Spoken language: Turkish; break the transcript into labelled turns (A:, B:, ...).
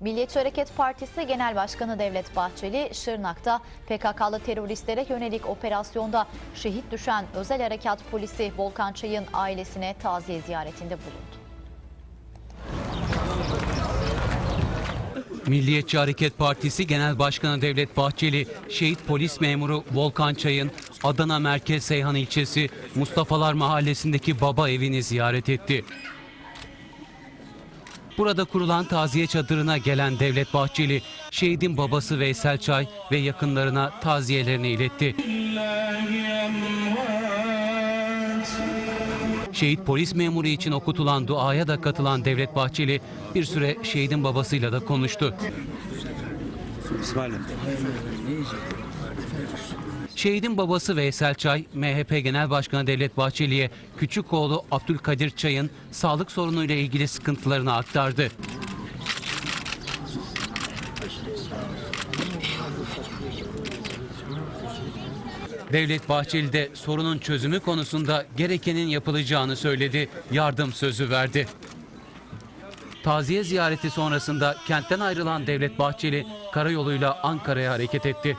A: Milliyetçi Hareket Partisi Genel Başkanı Devlet Bahçeli, Şırnak'ta PKK'lı teröristlere yönelik operasyonda şehit düşen Özel Harekat Polisi Volkan Çay'ın ailesine taziye ziyaretinde bulundu.
B: Milliyetçi Hareket Partisi Genel Başkanı Devlet Bahçeli, şehit polis memuru Volkan Çay'ın Adana Merkez Seyhan ilçesi Mustafalar Mahallesi'ndeki baba evini ziyaret etti. Burada kurulan taziye çadırına gelen Devlet Bahçeli, şehidin babası Veysel Çay ve yakınlarına taziyelerini iletti. Şehit polis memuru için okutulan duaya da katılan Devlet Bahçeli bir süre şehidin babasıyla da konuştu. Şehidin babası Veysel Çay, MHP Genel Başkanı Devlet Bahçeli'ye küçük oğlu Abdülkadir Çay'ın sağlık sorunuyla ilgili sıkıntılarını aktardı. Devlet Bahçeli de sorunun çözümü konusunda gerekenin yapılacağını söyledi, yardım sözü verdi. Taziye ziyareti sonrasında kentten ayrılan Devlet Bahçeli karayoluyla Ankara'ya hareket etti.